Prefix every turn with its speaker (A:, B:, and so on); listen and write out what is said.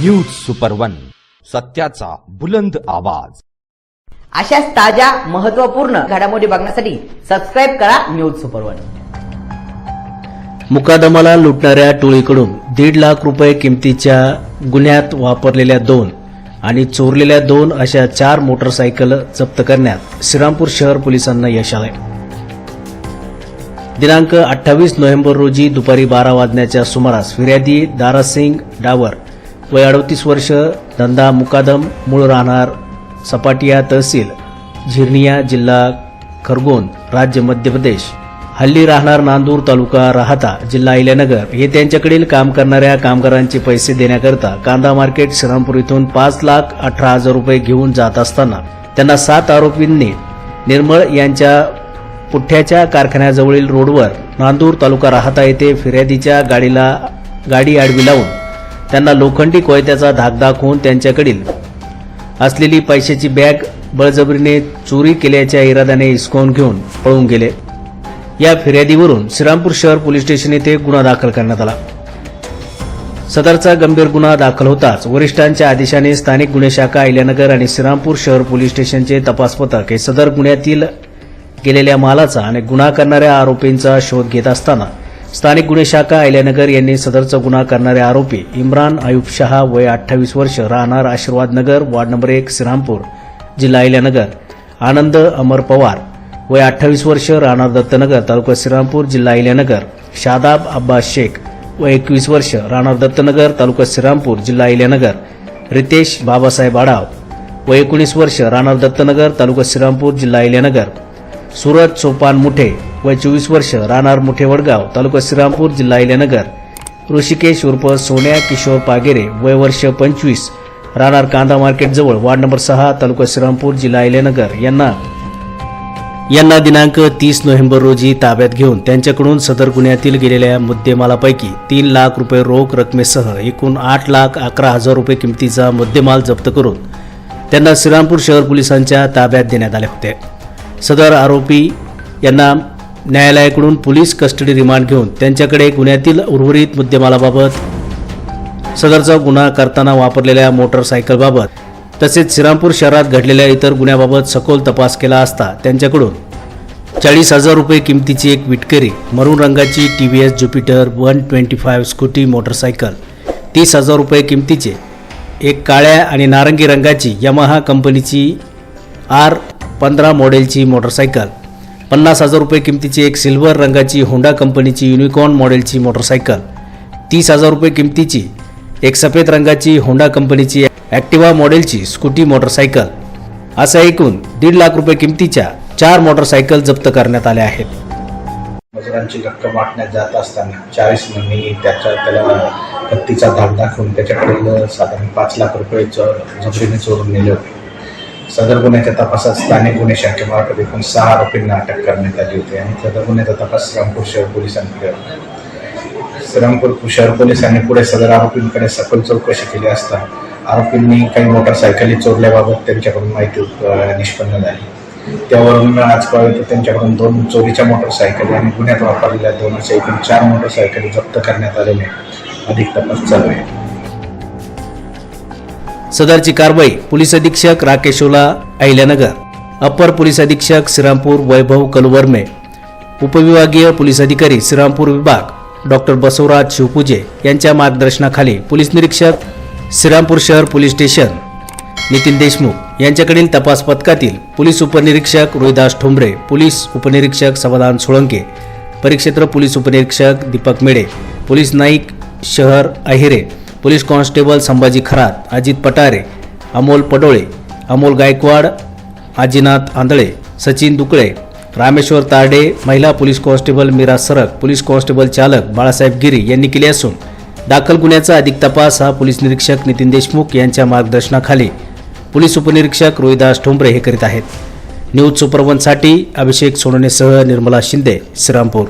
A: News super one सत्याचा बुलंद आवाज.
B: अशाच ताज्या महत्त्वपूर्ण घडामोडी बघण्यासाठी सबस्क्राईब करा न्यूज सुपर वन
C: मुकादमाला लुटणाऱ्या टोळीकडून दीड लाख रुपये किमतीच्या गुन्ह्यात वापरलेल्या दोन आणि चोरलेल्या दोन अशा चार मोटरसायकल जप्त करण्यात श्रीरामपूर शहर पोलिसांना यश आलंय. दिनांक अठ्ठावीस नोव्हेंबर रोजी दुपारी बारा वाजण्याच्या सुमारास फिर्यादी दारासिंग डावर वय अडतीस वर्ष धंदा मुकादम मूळ राहणार सपाटिया तहसील झिरनिया जिल्हा खरगोन राज्य मध्य प्रदेश. हल्ली राहणार नांदूर तालुका राहता जिल्हा अहिल्यानगर. हे त्यांच्याकडील काम करणाऱ्या कामगारांचे पैसे देण्याकरता कांदा मार्केट श्रीरामपूर इथून पाच लाख अठरा हजार रुपये घेऊन जात असताना त्यांना सात आरोपींनी निर्मळ यांच्या पुठ्याच्या कारखान्याजवळील रोडवर नांदूर तालुका राहता येथे फिर्यादीच्या गाडीला गाडी आडवी लावून त्यांना लोखंडी कोयत्याचा धाक दाखवून त्यांच्याकडील असलेली पैशाची बॅग बळजबरीने चोरी केल्याच्या इराद्याने हिसकावून घेऊन पळून गेले. या फिर्यादीवरून श्रीरामपूर शहर पोलीस स्टेशन येथे गुन्हा दाखल करण्यात आला. सदरचा गंभीर गुन्हा दाखल होताच वरिष्ठांच्या आदेशाने स्थानिक गुन्हे शाखा अहिल्यानगर आणि श्रीरामपूर शहर पोलीस स्टेशनचे तपास पथक हे सदर गुन्ह्यातील गेलेल्या मालाचा आणि गुन्हा करणाऱ्या आरोपींचा शोध घेत असताना स्थानिक गुन्हे शाखा अहिल्यानगर यांनी सदरचा गुन्हा करणारे आरोपी इम्रान आयुब शहा वय अठ्ठावीस वर्ष राहणार आशीर्वाद नगर वार्ड नंबर एक श्रीरामपूर जिल्हा अहिल्यानगर. आनंद अमर पवार वय अठ्ठावीस वर्ष राहणार दत्तनगर तालुका श्रीरामपूर जिल्हा अहिल्यानगर. शादाब अब्बास शेख व एकवीस वर्ष राहणार दत्तनगर तालुका श्रीरामपूर जिल्हा अहिल्यानगर. रितेश बाबासाहेब आढाव व एकोणीस वर्ष राहणार दत्तनगर तालुका श्रीरामपूर जिल्हा अहिल्यानगर. सुरत सोपान मुठे वय चोवीस वर्ष राहणार मुठे वडगाव तालुका श्रीरामपूर जिल्हा इल्यानगर ऋषिकेश उर्फ सोन्या किशोर पागेरे वय वर्ष पंचवीस राहणार कांदा मार्केट जवळ वार्ड नंबर सहा तालुका श्रीरामपूर जिल्हा इल्यानगर यांना यांना दिनांक तीस नोव्हेंबर रोजी ताब्यात घेऊन त्यांच्याकडून सदर गुन्ह्यातील गेलेल्या मुद्देमालापैकी तीन लाख रुपये रोख रकमेसह एकूण आठ लाख अकरा हजार रुपये किमतीचा मुद्देमाल जप्त करून त्यांना श्रीरामपूर शहर पोलिसांच्या ताब्यात देण्यात आले होते. सदर आरोपी यांना न्यायालयाकडून पोलीस कस्टडी रिमांड घेऊन त्यांच्याकडे गुन्ह्यातील उर्वरित मुद्देमालाबाबत सदरचा गुन्हा करताना वापरलेल्या मोटरसायकलबाबत तसेच श्रीरामपूर शहरात घडलेल्या इतर गुन्ह्याबाबत सखोल तपास केला असता त्यांच्याकडून चाळीस हजार रुपये किमतीची एक विटकरी मरून रंगाची TVS Jupiter one twenty five scooty motorcycle तीस हजार रुपये किमतीचे एक काळ्या आणि नारंगी रंगाची यमाहा कंपनीची आर पंधरा मॉडेलची मोटरसायकल. पन्नास हजार रुपये किमतीची एक सिल्वर रंगाची होंडा कंपनीची युनिकॉर्न मॉडेलची मोटरसायकल. तीस हजार रुपये किमतीची एक सफेद रंगाची होंडा कंपनीची ॲक्टिवा मॉडेलची स्कूटी मोटरसायकल. असा एकूण दीड लाख रुपये किमतीच्या चार मोटरसायकल जप्त करण्यात आल्या आहेत.
D: मजुरांची रक्कम वाटण्यात जात असताना चाळीस महिने त्याच्या त्याला हत्तीचा धाक दाखवून त्याच्याकडे साधारण पाच लाख रुपये चोरीने चोरून नेले होते. सदर गुन्ह्याच्या तपासात स्थानिक गुन्हे शाखेमार्फत एकूण सहा आरोपींना अटक करण्यात आली होती आणि सदर गुन्ह्याचा तपास श्रमपूर शहर पोलिसांकडे श्रमपूर शहर पोलिसांनी पुढे सदर आरोपींकडे सखोल चौकशी केली असता आरोपींनी काही मोटरसायकली चोरल्याबाबत त्यांच्याकडून माहिती निष्पन्न झाली. त्यावरून आज कळलं तर त्यांच्याकडून दोन चोरीच्या मोटरसायकली आणि गुन्ह्यात वापरलेल्या दोन अशा एकूण चार मोटरसायकली जप्त करण्यात आलेल्या आहेत. अधिक तपास चालू आहे.
C: सदरची कारवाई पोलीस अधीक्षक राकेशोला अहिल्यानगर. अप्पर पोलीस अधीक्षक श्रीरामपूर वैभव कलवर्मे. उपविभागीय पोलीस अधिकारी श्रीरामपूर विभाग डॉक्टर बसवराज शिवपूजे यांच्या मार्गदर्शनाखाली पोलीस निरीक्षक श्रीरामपूर शहर पोलीस स्टेशन. नितीन देशमुख यांच्याकडील तपास पथकातील पोलीस उपनिरीक्षक रोहिदास ठोंबरे पोलीस उपनिरीक्षक समाधान सोळंके परिक्षेत्र पोलीस उपनिरीक्षक दीपक मेडे पोलीस नाईक शहर अहिरे पोलीस कॉन्स्टेबल संभाजी खरात अजित पटारे अमोल पडोळे अमोल गायकवाड आजीनाथ आंधळे सचिन दुकळे रामेश्वर तारडे महिला पोलीस कॉन्स्टेबल मीरा सरक पोलीस कॉन्स्टेबल चालक बाळासाहेब गिरी यांनी केले असून दाखल गुन्ह्याचा अधिक तपास हा पोलीस निरीक्षक नितीन देशमुख यांच्या मार्गदर्शनाखाली. पोलीस उपनिरीक्षक रोहिदास ठोंबरे हे करीत आहेत. न्यूज सुपरवनसाठी अभिषेक सोनवणेसह निर्मला शिंदे श्रीरामपूर.